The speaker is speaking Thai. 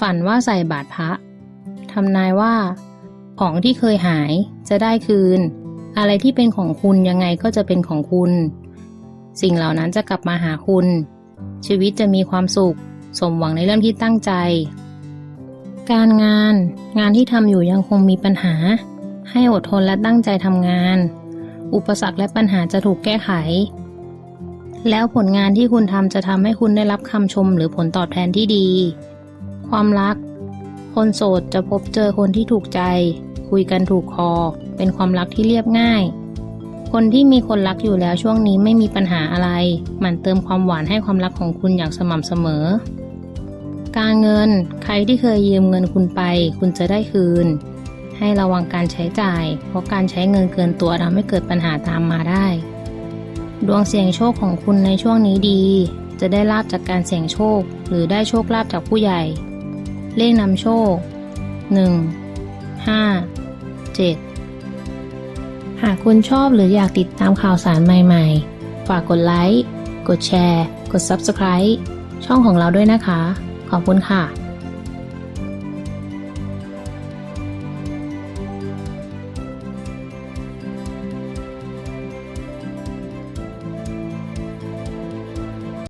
ฝันว่าใส่บาตรพระทำนายว่า ของที่เคยหายจะได้คืน อะไรที่เป็นของคุณยังไงก็จะเป็นของคุณ สิ่งเหล่านั้นจะกลับมาหาคุณ ชีวิตจะมีความสุข สมหวังในเรื่องที่ตั้งใจ การงาน งานที่ทำอยู่ยังคงมีปัญหา ให้อดทนและตั้งใจทำงาน อุปสรรคและปัญหาจะถูกแก้ไข แล้วผลงานที่คุณทำจะทำให้คุณได้รับคำชมหรือผลตอบแทนที่ดี ความรัก คนโสดจะพบเจอคนที่ถูกใจ คุยกันถูกคอ เป็นความรักที่เรียบง่าย คนที่มีคนรักอยู่แล้วช่วงนี้ไม่มีปัญหาอะไร หมันเติมความหวานให้ความรักของคุณอย่างสม่ำเสมอ การเงิน ใครที่เคยยืมเงินคุณไป คุณจะได้คืน ให้ระวังการใช้จ่าย เพราะการใช้เงินเกินตัวทำให้เกิดปัญหาตามมาได้ ดวงเสี่ยงโชคของคุณในช่วงนี้ดีจะได้ลาบจากการเสี่ยงโชค หรือได้โชคลาภจากผู้ใหญ่ เลขนำโชค 1 5 7 หากคุณชอบหรืออยากติดตามข่าวสารใหม่ ๆ ฝากกดไลค์ กดแชร์ กด Subscribe ช่องของเราด้วยนะคะ ขอบคุณค่ะ